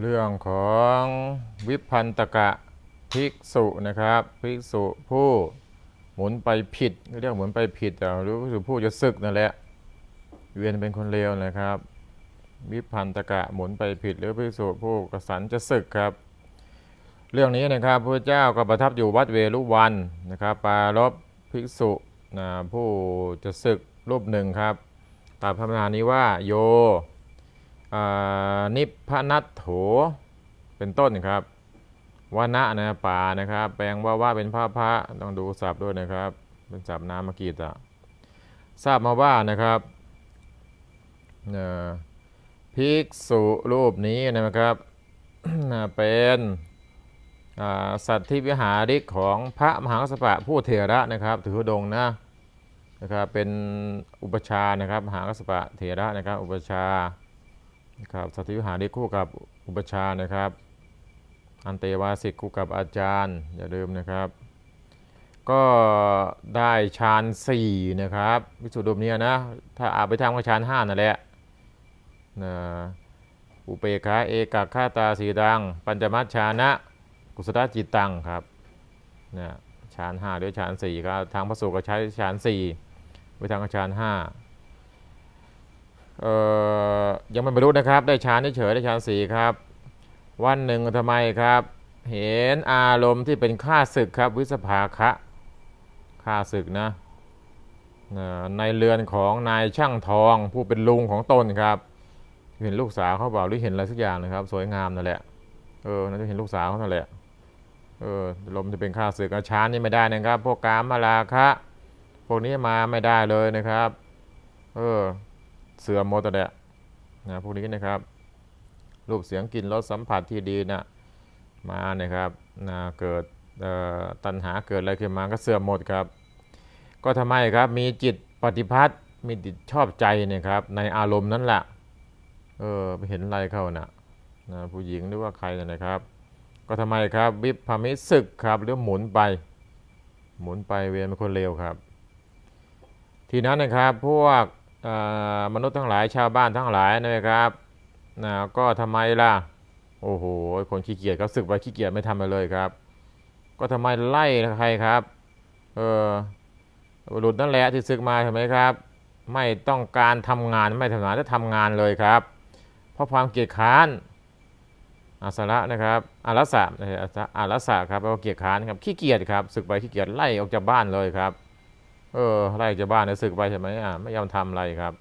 เรื่องของวิพันตกะภิกษุนะครับ ภิกษุผู้หมุนไปผิดเรียกหมุนไปผิดอ่รือภิกษุผู้จะศึกนั่นแหละเวียนเป็นคนเลวนะครับ วิพันตกะหมุนไปผิด หรือภิกษุผู้กสันจะศึกครับ เรื่องนี้นะครับพระเจ้าก็ประทับอยู่วัดเวรุวันนะครับปรารบภิกษุนะผู้จะศึกรูปหนึ่งครับตามพระธรมนี้ว่าโย นิพพนัตโถ เป็นต้นครับวานะนะป่านะครับ แปลงว่าว่าเป็นพระพระต้องดูศัพท์ด้วยนะครับ เป็นศัพท์นามกีตะทราบมาว่านะครับเอ่อภิกษุรูปนี้นะครับเป็นสัตว์ที่วิหาริกของพระมหากัสปะผู้เถระนะครับ ถือดงนะนะครับเป็นอุปชานะครับ มหากัสปะเถระนะครับ อุปชา นะครับสัตวิหารได้คู่กับอุปชานะครับ อันเตวาสิกคู่กับอาจารย์อย่าลืมนะครับ ก็ได้ฌานสี่นะครับวิสุทธิมเนี่ยนะถ้าอาไปทำก็ฌานห้านั่นแหละนะอุเปขาเอกคาตาสีดัง ปัญจมัชฌานะ กุศลจิตตังครับนะฌานห้าด้วยฌานสี่ก็ทางพระสูตรก็ใช้ฌานสี่ไปทางฌานห้า เอ่อยังไม่บรรลุนะครับ ได้ฌานเฉยได้ฌานสี่ครับ วันหนึ่งทำไมครับ เห็นอารมณ์ที่เป็นข้าศึกครับ วิสภาคะข้าศึกนะในเรือนของนายช่างทองผู้เป็นลุงของตนครับ เห็นลูกสาวเขาเปล่าหรือเห็นอะไรสักอย่างนะครับ สวยงามนั่นแหละเออน่าจะเห็นลูกสาวเขานั่นแหละเออลมจะเป็นข้าศึกอาชานนี่ไม่ได้นะครับ พวกกามมาลาคะพวกนี้มาไม่ได้เลยนะครับ เออ เสื่อมหมดแต่นะพวกนี้นะครับ รูปเสียงกลิ่นรสสัมผัสที่ดีนะมานะครับนะเกิดตัณหาเกิดอะไรขึ้นมาก็เสื่อมหมดครับ ก็ทำไมครับมีจิตปฏิพัทธ์มีจิตชอบใจเนี่ยครับในอารมณ์นั้นแหละเออไปเห็นอะไรเข้านะนะผู้หญิงหรือว่าใครเนยนะครับ ก็ทำไมครับวิปพมิสึกครับหรือหมุนไป หมุนไปเวียนเป็นคนเลวครับ ทีนั้นนะครับพวก มนุษย์ทั้งหลายชาวบ้านทั้งหลายนะครับนะก็ทำไมล่ะ โอ้โห คนขี้เกียจก็สึกไปขี้เกียจไม่ทำอะไรเลยครับ ก็ทำไมไล่ใครครับ เออบุรุษนั่นแหละที่ศึกมาใช่ไหมครับ ไม่ต้องการทำงานไม่ทำงานจะทำงานเลยครับ เพราะความเกียจค้านอาสระนะครับอารัสะอารัสะครับแปลว่าเกียจค้านครับขี้เกียจครับศึกไปขี้เกียจไล่ออกจากบ้านเลยครับ เออไล่จากบ้านเนี่ยศึกไปใช่ไหมอะไม่ยอมทำอะไรครับ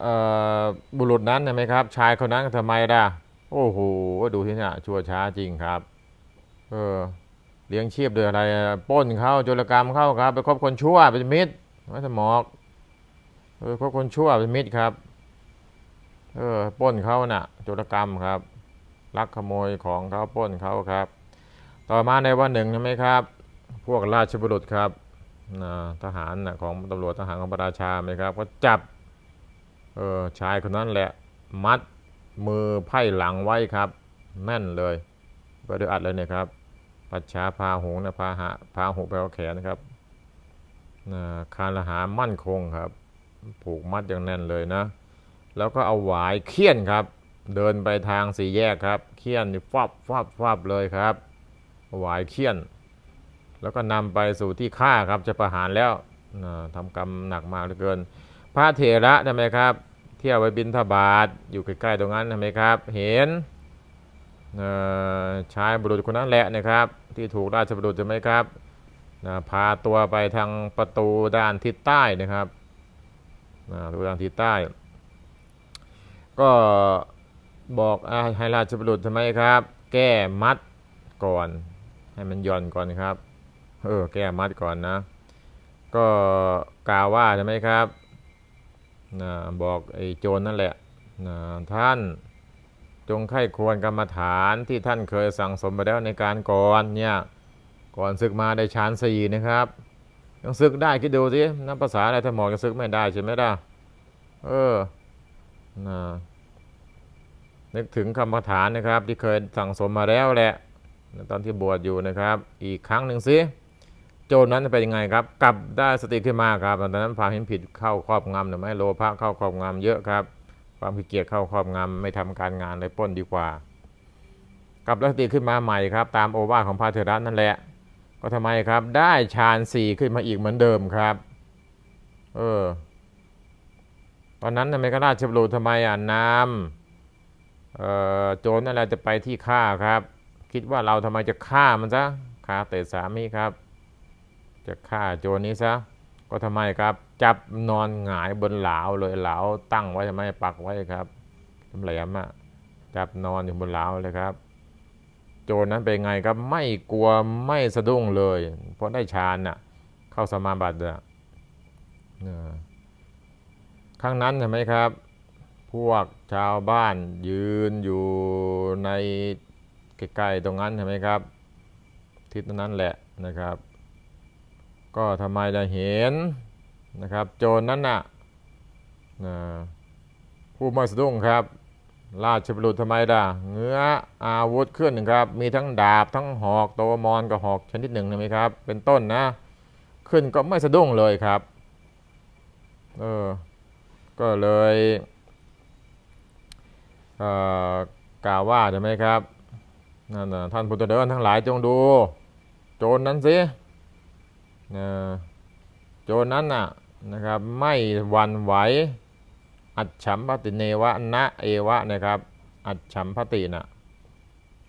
เอ่อบุรุษนั้นใช่ไหมครับ ชายคนนั้นทำไมล่ะโอ้โหดูที่เนี่ยชั่วช้าจริงครับ เออเลี้ยงชีพโดยอะไรอะปล้นเข้าโจรกรรมเข้าครับ ไปคบคนชั่วเป็นมิตรไม่สมอกเออคบคนชั่วเป็นมิตรครับ เออป้นเขาน่ะโจรกรรมครับลักขโมยของเขาป้นเขาครับ ต่อมาในวันหนึ่งใช่ไหมครับ พวกราชบุรุษครับ ทหารนะของตำรวจทหารของพระราชาไหมครับ ก็จับเออชายคนนั้นแหละมัดมือไพ่หลังไว้ครับแน่นเลยไปด้วยอัดเลยเนี่ยครับ ปัจฉาพาหงนะพาหะพาหงไปเอาแขนนะครับนะคานละหามั่นคงครับ ผูกมัดอย่างแน่นเลยนะ แล้วก็เอาหวายเคี่ยนครับ เดินไปทางสี่แยกครับ เคี่ยนฟับฟับฟับเลยครับ หวายเคี่ยน แล้วก็นำไปสู่ที่ฆ่าครับจะประหารแล้วนะทำกรรมหนักมากเหลือเกิน พระเถระใช่ไมครับ เที่ยวไปบินทบาทอยู่ใกล้ๆตรงนั้นใช่ไมครับ เห็นชายบุรุษคนนั้นแหละนะครับ ที่ถูกราชบุรุษใช่ไหมครับพาตัวไปทางประตูด้านทิศใต้นะครับประตูด้านทิศใต้ ก็บอกให้ราชบุรุษทำไมครับ แก้มัดก่อน ให้มันหย่อนก่อนครับ เออแก้มัดก่อนนะ ก็กล่าวว่าใช่ไหมครับนะบอกไอ้โจรนั่นแหละนะท่านจงไข้ควรกรรมฐานที่ท่านเคยสั่งสมไปแล้วในการก่อนเนี่ยก่อนศึกมาได้ฌานสี่นะครับยังศึกได้คิดดูสินับภาษาอะไรถ้าหมอกจะศึกไม่ได้ใช่ไหมล่ะเออนะนึกถึงคำคาถานะครับ ที่เคยสั่งสมมาแล้วแหละ ตอนที่บวชอยู่นะครับ อีกครั้งหนึ่งสิ โจรนั้นเป็นยังไงครับ กลับได้สติขึ้นมาครับตอนนั้นความเห็นผิดเข้าครอบงำหรือไม่โลภะเข้าครอบงำเยอะครับ ความขี้เกียจเข้าครอบงำไม่ทำการงานเลยป้นดีกว่า กลับแล้สติขึ้นมาใหม่ครับ ตามโอวาทของพระเถระนั่นแหละ ก็ทำไมครับ ได้ฌานสี่ขึ้นมาอีกเหมือนเดิมครับ เออ ตอนนั้นทำไมก็ราชบุตรทำไมอะน้ำเอ่อโจรนั่นแหละจะไปที่ฆ่าครับ คิดว่าเราทำไมจะฆ่ามันซะฆ่าเตะสามีครับ จะฆ่าโจรนี้ซะก็ทำไมครับ จับนอนหงายบนเหลาเลยเหลาตั้งไว้ทำไมปักไว้ครับแหลมอะจับนอนอยู่บนเหลาเลยครับ โจรนั้นเป็นไงครับไม่กลัวไม่สะดุ้งเลย เพราะได้ฌานน่ะเข้าสมาบัติอะเออครั้งนั้นใช่ไหมครับ พวกชาวบ้านยืนอยู่ในใกล้ๆตรงนั้นใช่ไหมครับ ทิศนั้นแหละนะครับ ก็ทำไมจะเห็นนะครับโจรนั้นน่ะนะผู้ไม่สะดุ้งครับ ราชบุรุษทำไมล่ะเงื้ออาวุธขึ้นหนึ่งครับ มีทั้งดาบทั้งหอกโตมอนกับหอกชนิดหนึ่งใช่ไหมครับ เป็นต้นนะ ขึ้นก็ไม่สะดุ้งเลยครับเออก็เลยเอ่อกล่าวว่าใช่ไหมครับนั่นนะท่านพุทธเดินทั้งหลายจงดู โจรนั้นสิ โจรนั้นน่ะนะครับไม่หวันไหวอัจฉัมปติเนวะนะเอวะนะครับ อัจฉัมปตินะ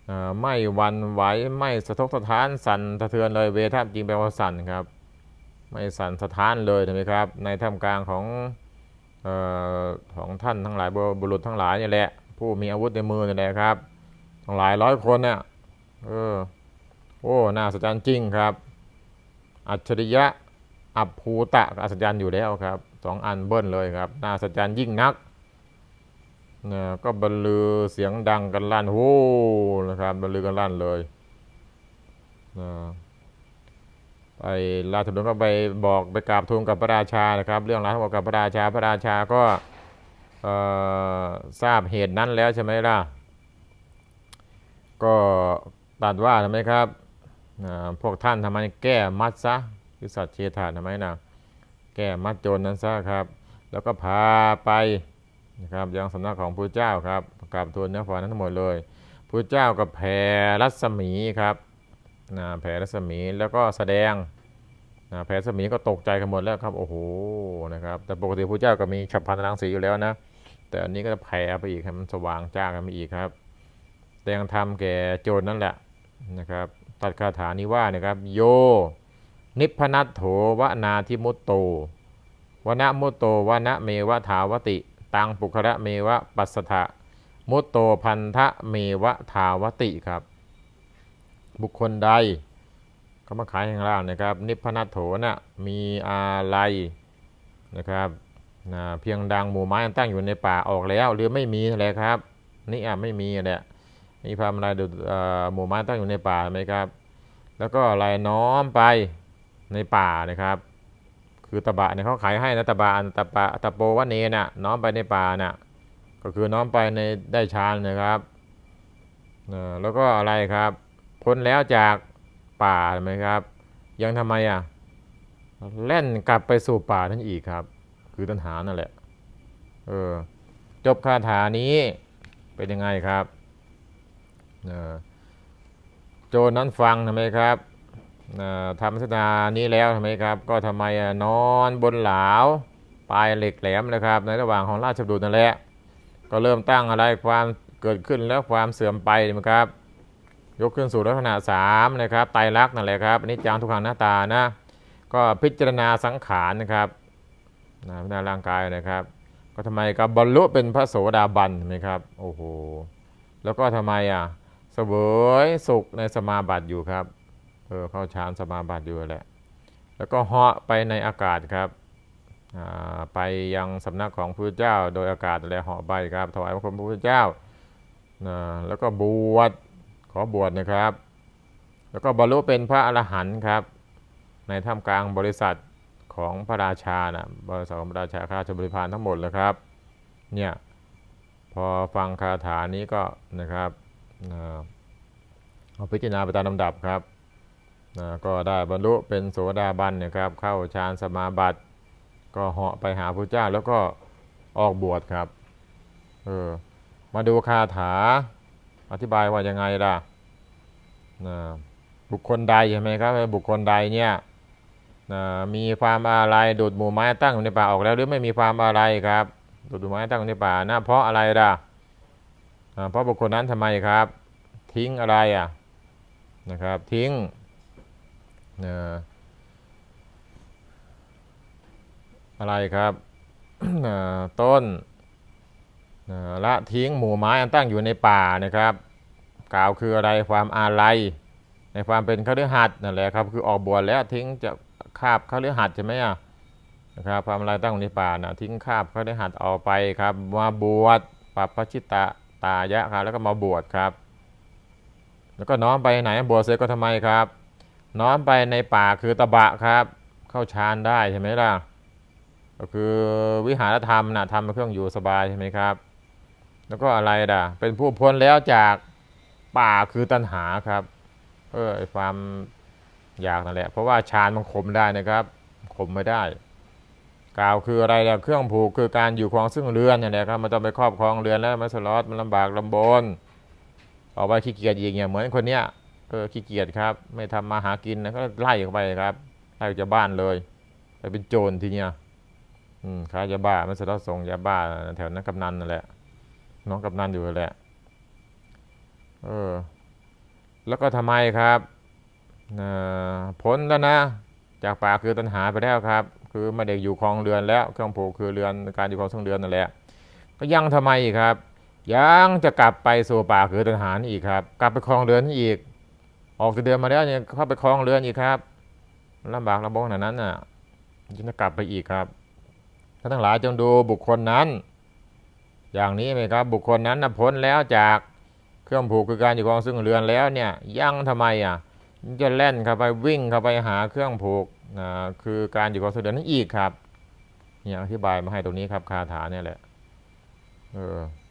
อ่าไม่วันไหวไม่สะทกสะท้านสั่นสะเทือนเลยเวทาจริงแปลว่าสั่นครับ ไม่สั่นสะท้านเลยใช่ไหมครับ ในท่ามกลางของออของท่านทั้งหลายบุรุษทั้งหลายนี่แหละ ผู้มีอาวุธในมือนี่แหละครับทั้งหลายร้อยคนเนี่ยเออโอ้น่าสะใจจริงครับ อัจฉริยะ อัภูตะอัศจรรย์อยู่แล้วครับสองอันเบิ้ลเลยครับน่าอัศจรรย์ยิ่งนักนะก็บรรลือเสียงดังกันลั่นโอ้นะครับบรรลือกันลั่นเลยนะไปราชบุตรก็ไปบอกไปกราบทูลกับพระราชานะครับ เรื่องราวทั้งหมดกับพระราชาพระราชาก็ทราบเหตุนั้นแล้วใช่ไหมล่ะ ก็ตัดว่าทำไมครับ พวกท่านทำไมแก้มัดซะคือสัตว์เชฐาทำไมนะแก้มัดโจรนั้นซะครับ แล้วก็พาไปนะครับยังสำนักของพระเจ้าครับกราบทูลเนื้อฝานั้นทั้งหมดเลยพระเจ้าก็แผ่รัศมีครับนะแผ่รัศมีแล้วก็แสดงนะแผ่รัศมีก็ตกใจกันหมดแล้วครับโอ้โหนะครับแต่ปกติพระเจ้าก็มีฉับพลันรังสีอยู่แล้วนะแต่อันนี้ก็จะแผ่ไปอีกให้มันสว่างจ้ากันไปอีกครับแสดงธรรมแก่โจรนั่นแหละนะครับ ตัดคาถานี้ว่านะครับ โย นิพนัตโถวนาทิมุตโตวนะมุตโตวนะเมวะถาวติ ตังปุคระเมวะปัสสะมุตโตพันธะเมวะถาวติครับ บุคคลใดเขามาขายข้างล่างนะครับ นิพพนัตโถนะ่ะมีอะไรนะครับนะเพียงดังหมู่ไม้ตั้งอยู่ในป่าออกแล้ว หรือไม่มีอะไรครับ นี่อะไม่มีแหละ มีพามอะไรดูเอ่อหมู่ม้าตั้งอยู่ในป่าไหมครับ แล้วก็อะไรน้อมไปในป่านะครับ คือตะบะเนี่ยเขาขายให้นะตะบะอันตะปะตะโปวะเนน่ะน้อมไปในป่าน่ะก็คือน้อมไปในได้ฌานนะครับแล้วก็อะไรครับ พ้นแล้วจากป่าไหมครับ ยังทำไมอะเล่นกลับไปสู่ป่านั่นอีกครับ คือตัณหานั่นแหละเออจบคาถานี้เป็นยังไงครับ โจรนั้นฟังทำไมครับทำศาสนานี้แล้วทำไมครับ ก็ทำไมนอนบนหลาวปลายเหล็กแหลมนะครับ ในระหว่างของราชบุตรนั่นแหละก็เริ่มตั้งอะไรความเกิดขึ้นแล้วความเสื่อมไปนะครับ ยกขึ้นสู่ลักษณะสามนะครับไตรลักษณ์นั่นแหละครับอันนี้จังทุกขังหน้าตานะก็พิจารณาสังขารนะครับนะพิจารณาร่างกายนะครับ ก็ทำไมกับบรรลุเป็นพระโสดาบันนไหมครับโอ้โหแล้วก็ทำไมอะ สวยสุขในสมาบัติอยู่ครับเออเข้าฌานสมาบัติอยู่แหละ แล้วก็เหาะไปในอากาศครับอ่าไปยังสำนักของพระเจ้า โดยอากาศอะไรเหาะไปครับถวายพระคุณพระพุทธเจ้านะแล้วก็บวชขอบวชนะครับ แล้วก็บรรลุเป็นพระอรหันต์ครับ ในท่ามกลางบริษัทของพระราชานะบริษัทของพระราชาข้าราชบริพารทั้งหมดเลยครับเนี่ยพอฟังคาถานี้ก็นะครับ เอ่อเอาพิจารณาไปตามลำดับครับนะก็ได้บรรลุเป็นโสดาบันนะครับ เข้าฌานสมาบัติ ก็เหาะไปหาพระเจ้าแล้วก็ออกบวชครับเออมาดูคาถาอธิบายว่ายังไงล่ะนะบุคคลใดใช่ไหมครับ บุคคลใดเนี่ยนะมีความอะไรดูดหมู่ไม้ตั้งอยู่ในป่าออกแล้ว หรือไม่มีความอะไรครับดูดหมู่ไม้ตั้งอยู่ในป่านะเพราะอะไรล่ะ เพราะบุคคลนั้นทำไมครับ ทิ้งอะไรอะนะครับทิ้งอะไรครับต้นละทิ้งหมู่ไม้อันตั้งอยู่ในป่านะครับ กล่าวคืออะไรความอาลัยในความเป็นคฤหัสถ์นั่นแหละครับ คือออกบวชแล้วทิ้งจะคาบคฤหัสถ์ใช่ไหมอะนะครับความอาลัยตั้งอยู่ในป่านะทิ้งคาบคฤหัสถ์ออกไปครับมาบวชปัปปชิตะ ตายะครับแล้วก็มาบวชครับ แล้วก็น้อมไปไหนบวชเสร็จก็ทำไมครับ น้อมไปในป่าคือตะบะครับ เข้าฌานได้ใช่ไหมล่ะ ก็คือวิหารธรรมนะทำเป็นเครื่องอยู่สบายใช่ไหมครับ แล้วก็อะไรด่ะเป็นผู้พ้นแล้วจากป่าคือตัณหาครับเออไอความอยากนั่นแหละ เพราะว่าฌานมันข่มได้นะครับข่มไม่ได้ กล่าวคืออะไรล่ะเครื่องผูกคือการอยู่ครองซึ่งเรือนเนี่แหละครับมันต้องไปครอบครองเรือนแล้วมันสลอดมันลำบากลำบนออกไปขี้เกียจอีกเนี่ยเหมือนคนเนี้ยเออขี้เกียจครับ ไม่ทำมาหากินนะก็ไล่ออกไปครับไล่ออกจากบ้านเลยไปเป็นโจรทีเนี้ยอืมขายยาบ้ามันสะท้อส่งยาบ้าแถวนั้นกำนันนั่นแหละน้องกำนันอยู่นั่นแหละเออแล้วก็ทำไมครับนะพ้นแล้วนะ จากป่าคือตัณหาไปแล้วครับ คือไม่ได้อยู่ครองเรือนแล้วเครื่องผูกคือเรือนการอยู่ครองซึ่งเรือนนั่นแหละก็ยังทำไมอีกครับ ยังจะกลับไปสู่ป่าคือตัณหานี่อีกครับ กลับไปครองเรือนอีก ออกจากเดือนมาแล้วเนี่ยเข้าไปครองเรือนอีกครับลำบากลำบนขนาดนั้นน่ะยังจะกลับไปอีกครับท่านทั้งหลายจงดูบุคคลนั้น อย่างนี้ไหมครับ บุคคลนั้นพ้นแล้วจากเครื่องผูกคือการอยู่ของซึ่งเรือนแล้วเนี่ย ยังทำไมอะจะเล่นเข้าไปวิ่งเข้าไปหาเครื่องผูก นะคือการอยู่กับเรือนนั่นอีกครับเนี่ยอธิบายมาให้ตรงนี้ครับคาถาเนี่ยแหละเออ